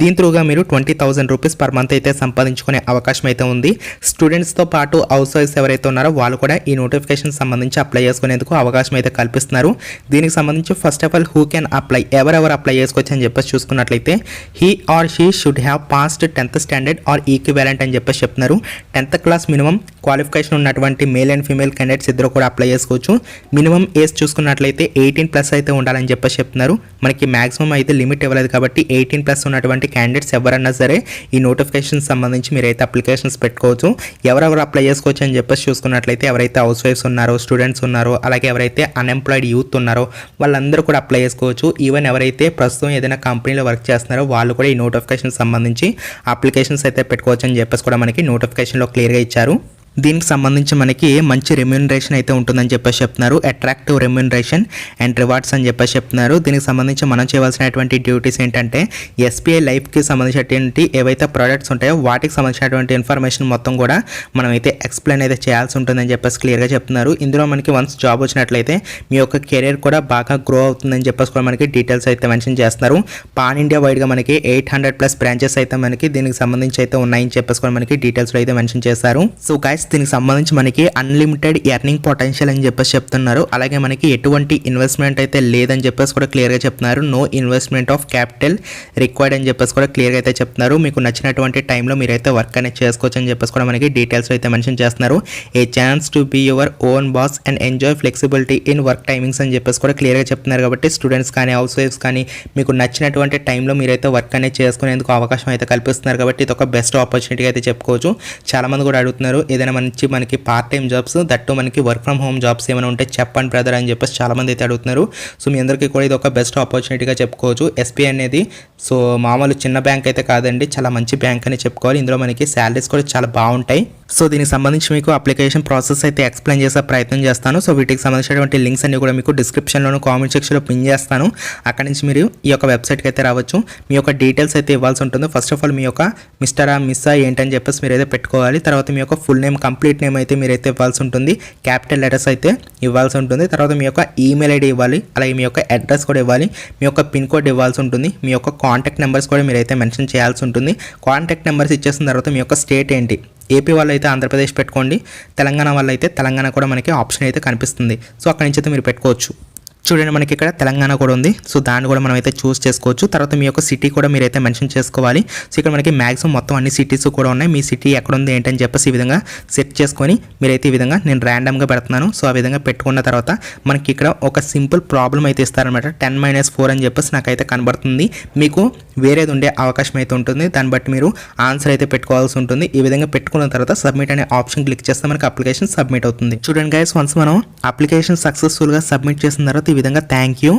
దీని త్రూగా మీరు twenty thousand rupees per month అయితే సంపాదించుకునే అవకాశం అయితే ఉంది స్టూడెంట్స్తో పాటు హౌస్ వైఫ్స్ ఎవరైతే ఉన్నారో వాళ్ళు కూడా ఈ నోటిఫికేషన్ సంబంధించి అప్లై చేసుకునేందుకు అవకాశం అయితే కల్పిస్తున్నారు. దీనికి సంబంధించి first of all who can apply ఎవరెవరు అప్లై చేసుకోవచ్చు అని చెప్పేసి చూసుకున్నట్లయితే he or she should have passed tenth standard or equivalent అని చెప్పేసి చెప్తున్నారు. టెన్త్ క్లాస్ మినిమం క్వాలిఫికేషన్ ఉన్నటువంటి మేల్ అండ్ ఫీమేల్ క్యాండిడేట్స్ ఇద్దరు కూడా అప్లై చేసుకోవచ్చు. మినిమం ఏజ్ చూసుకున్నట్లయితే ఎయిటీన్ ప్లస్ అయితే ఉండాలని చెప్పేసి చెప్తున్నారు. మనకి మాక్సిమం అయితే లిమిట్ ఇవ్వలేదు కాబట్టి ఎయిటీన్ ప్లస్ ఉన్నటువంటి క్యాండిడేట్స్ ఎవరన్నా సరే ఈ నోటిఫికేషన్ సంబంధించి మీరైతే అప్లికేషన్స్ పెట్టుకోవచ్చు. ఎవరెవరు అప్లై చేసుకోవచ్చు అని చెప్పేసి చూసుకున్నట్లయితే ఎవరైతే హౌస్ వైఫ్స్ ఉన్నారో స్టూడెంట్స్ ఉన్నారో అలాగే ఎవరైతే అన్ఎంప్లాయిడ్ యూత్ ఉన్నారో వాళ్ళందరూ కూడా అప్లై చేసుకోవచ్చు. ఈవెన్ ఎవరైతే ప్రస్తుతం ఏదైనా కంపెనీలో వర్క్ చేస్తున్నారో వాళ్ళు కూడా ఈ నోటిఫికేషన్ సంబంధించి అప్లికేషన్స్ అయితే పెట్టుకోవచ్చు అని చెప్పేసి కూడా మనకి నోటిఫికేషన్లో క్లియర్గా ఇచ్చారు. దీనికి సంబంధించి మనకి మంచి రెమ్యూనరేషన్ అయితే ఉంటుందని చెప్పేసి చెప్తున్నారు. అట్రాక్టివ్ రెమ్యూనరేషన్ అండ్ రివార్డ్స్ అని చెప్పేసి చెప్తున్నారు. దీనికి సంబంధించి మనం చేయవలసినటువంటి డ్యూటీస్ ఏంటంటే ఎస్బీఐ లైఫ్కి సంబంధించినటువంటి ఏవైతే ప్రోడక్ట్స్ ఉంటాయో వాటికి సంబంధించినటువంటి ఇన్ఫర్మేషన్ మొత్తం కూడా మనం అయితే ఎక్స్ప్లెయిన్ అయితే చేయాల్సి ఉంటుందని చెప్పేసి క్లియర్గా చెప్తున్నారు. ఇందులో మనకి వన్స్ జాబ్ వచ్చినట్లయితే మీ యొక్క కెరీర్ కూడా బాగా గ్రో అవుతుందని చెప్పేసి కూడా మనకి డీటెయిల్స్ అయితే మెన్షన్ చేస్తున్నారు. పాన్ ఇండియా వైడ్గా మనకి ఎయిట్ హండ్రెడ్ ప్లస్ బ్రాంచెస్ అయితే మనకి దీనికి సంబంధించి అయితే ఉన్నాయని చెప్పేసి కూడా మనకి డీటెయిల్స్లో అయితే మెన్షన్ చేశారు. సో గైస్ దీనికి సంబంధించి మనకి అన్లిమిటెడ్ ఎర్నింగ్ పొటెన్షియల్ అని చెప్పేసి చెప్తున్నారు. అలాగే మనకి ఎటువంటి ఇన్వెస్ట్మెంట్ అయితే లేదని చెప్పేసి కూడా క్లియర్గా చెప్తున్నారు. No investment of capital required అని చెప్పేసి కూడా క్లియర్గా అయితే చెప్తున్నారు. మీకు నచ్చినటువంటి టైంలో మీరైతే వర్క్ అనేది చేసుకోవచ్చు అని చెప్పేసి కూడా మనకి డీటెయిల్స్ అయితే మెన్షన్ చేస్తున్నారు. A chance to be your own boss and enjoy flexibility in work timings అని చెప్పేసి కూడా క్లియర్గా చెప్తున్నారు. కాబట్టి స్టూడెంట్స్ కానీ హౌస్ వైఫ్స్ కానీ మీకు నచ్చినటువంటి టైంలో మీరైతే వర్క్ అనేది చేసుకునేందుకు అవకాశం అయితే కల్పిస్తున్నారు. కాబట్టి ఇది ఒక బెస్ట్ ఆపర్చునిటీ అయితే చెప్పుకోవచ్చు. చాలామంది కూడా అడుగుతున్నారు ఏదైనా మంచి మనకి పార్ట్ టైం జాబ్స్ దట్టు మనకి వర్క్ ఫ్రమ్ హోమ్ జాబ్స్ ఏమైనా ఉంటే చెప్పండి బ్రదర్ అని చెప్పేసి చాలా మంది అయితే అడుగుతున్నారు. సో మీ అందరికీ కూడా ఇది ఒక బెస్ట్ ఆపర్చునిటీగా చెప్పుకోవచ్చు. ఎస్బీఐ అనేది సో మామూలు చిన్న బ్యాంక్ అయితే కాదండి చాలా మంచి బ్యాంక్ అని చెప్పుకోవాలి. ఇందులో మనకి శాలరీస్ కూడా చాలా బాగుంటాయి. సో దీనికి సంబంధించి మీకు అప్లికేషన్ ప్రాసెస్ అయితే ఎక్స్ప్లెయిన్ చేసే ప్రయత్నం చేస్తాను. సో వీటికి సంబంధించినటువంటి లింక్స్ అన్ని కూడా మీకు డిస్క్రిప్షన్లోను కామెంట్ సెక్షన్లో పిన్ చేస్తాను. అక్కడ నుంచి మీరు ఈ యొక్క వెబ్సైట్కి అయితే రావచ్చు. మీ యొక్క డీటెయిల్స్ అయితే ఇవ్వాల్సి ఉంటుంది. ఫస్ట్ ఆఫ్ ఆల్ మీ యొక్క మిస్టర్ ఆ మిస్సా ఏంటని చెప్పేసి మీరు అయితే పెట్టుకోవాలి. తర్వాత మీ యొక్క ఫుల్ నేమ్ కంప్లీట్ నేమ్ అయితే మీరైతే ఇవ్వాల్సి ఉంటుంది. క్యాపిటల్ లెటర్స్ అయితే ఇవ్వాల్సి ఉంటుంది. తర్వాత మీ యొక్క ఈమెయిల్ ఐడి ఇవ్వాలి. అలాగే మీ యొక్క అడ్రస్ కూడా ఇవ్వాలి. మీ యొక్క పిన్ కోడ్ ఇవ్వాల్సి ఉంటుంది. మీ యొక్క కాంటాక్ట్ నెంబర్స్ కూడా మీరైతే మెన్షన్ చేయాల్సి ఉంటుంది. కాంటాక్ట్ నెంబర్స్ ఇచ్చేసిన తర్వాత మీ యొక్క స్టేట్ ఏంటి? ఏపీ వాళ్ళు అయితే ఆంధ్రప్రదేశ్ పెట్టుకోండి తెలంగాణ వాళ్ళు అయితే తెలంగాణ కూడా మనకి ఆప్షన్ అయితే కనిపిస్తుంది. సో అక్కడి నుంచి అయితే మీరు పెట్టుకోవచ్చు. చూడండి మనకి ఇక్కడ తెలంగాణ కూడా ఉంది. సో దాన్ని కూడా మనం అయితే చూస్ చేసుకోవచ్చు. తర్వాత మీ యొక్క సిటీ కూడా మీరైతే మెన్షన్ చేసుకోవాలి. సో ఇక్కడ మనకి మ్యాక్సిమం మొత్తం అన్ని సిటీస్ కూడా ఉన్నాయి. మీ సిటీ ఎక్కడ ఉంది ఏంటని చెప్పేసి ఈ విధంగా సెట్ చేసుకొని మీరైతే ఈ విధంగా నేను ర్యాండమ్గా పెడుతున్నాను. సో ఆ విధంగా పెట్టుకున్న తర్వాత మనకి ఇక్కడ ఒక సింపుల్ ప్రాబ్లం అయితే ఇస్తారనమాట టెన్ మైనస్ ఫోర్ అని చెప్పేసి నాకైతే కనబడుతుంది. మీకు వేరేది ఉండే అవకాశం అయితే ఉంటుంది. దాన్ని బట్టి మీరు ఆన్సర్ అయితే పెట్టుకోవాల్సి ఉంటుంది. ఈ విధంగా పెట్టుకున్న తర్వాత సబ్మిట్ అనే ఆప్షన్ క్లిక్ చేస్తే మనకి అప్లికేషన్ సబ్మిట్ అవుతుంది. చూడండి గైస్ వన్స్ మనం అప్లికేషన్ సక్సెస్ఫుల్గా సబ్మిట్ చేసిన తర్వాత విధంగా థ్యాంక్ యూ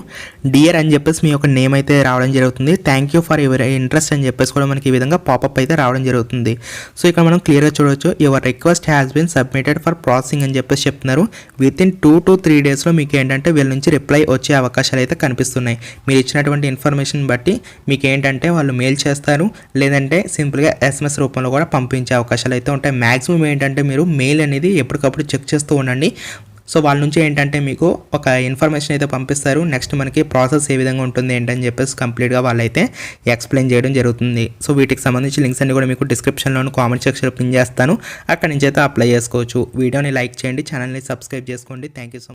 డియర్ అని చెప్పేసి మీ యొక్క నేమ్ అయితే రావడం జరుగుతుంది. Thank you for your interest అని చెప్పేసి కూడా మనకి ఈ విధంగా పాపప్ అయితే రావడం జరుగుతుంది. సో ఇక్కడ మనం క్లియర్గా చూడవచ్చు your request has been submitted for processing అని చెప్పేసి చెప్తున్నారు. Within two to three డేస్లో మీకు ఏంటంటే వీళ్ళ నుంచి రిప్లై వచ్చే అవకాశాలు అయితే కనిపిస్తున్నాయి. మీరు ఇచ్చినటువంటి ఇన్ఫర్మేషన్ బట్టి మీకు ఏంటంటే వాళ్ళు మెయిల్ చేస్తారు. లేదంటే సింపుల్గా ఎస్ఎంఎస్ రూపంలో కూడా పంపించే అవకాశాలు అయితే ఉంటాయి. మ్యాక్సిమం ఏంటంటే మీరు మెయిల్ అనేది ఎప్పటికప్పుడు చెక్ చేస్తూ ఉండండి. సో వాళ్ళ నుంచి ఏంటంటే మీకు ఒక ఇన్ఫర్మేషన్ అయితే పంపిస్తారు. నెక్స్ట్ మనకి ప్రాసెస్ ఏ విధంగా ఉంటుంది ఏంటని చెప్పేసి కంప్లీట్గా వాళ్ళైతే ఎక్స్ప్లెయిన్ చేయడం జరుగుతుంది. సో వీటికి సంబంధించి లింక్స్ అన్ని కూడా మీకు డిస్క్రిప్షన్లోను కామెంట్ సెక్షన్లో పిన్ చేస్తాను. అక్కడ నుంచి అయితే అప్లై చేసుకోవచ్చు. వీడియోని లైక్ చేయండి ఛానల్ని సబ్స్క్రైబ్ చేసుకోండి. Thank you so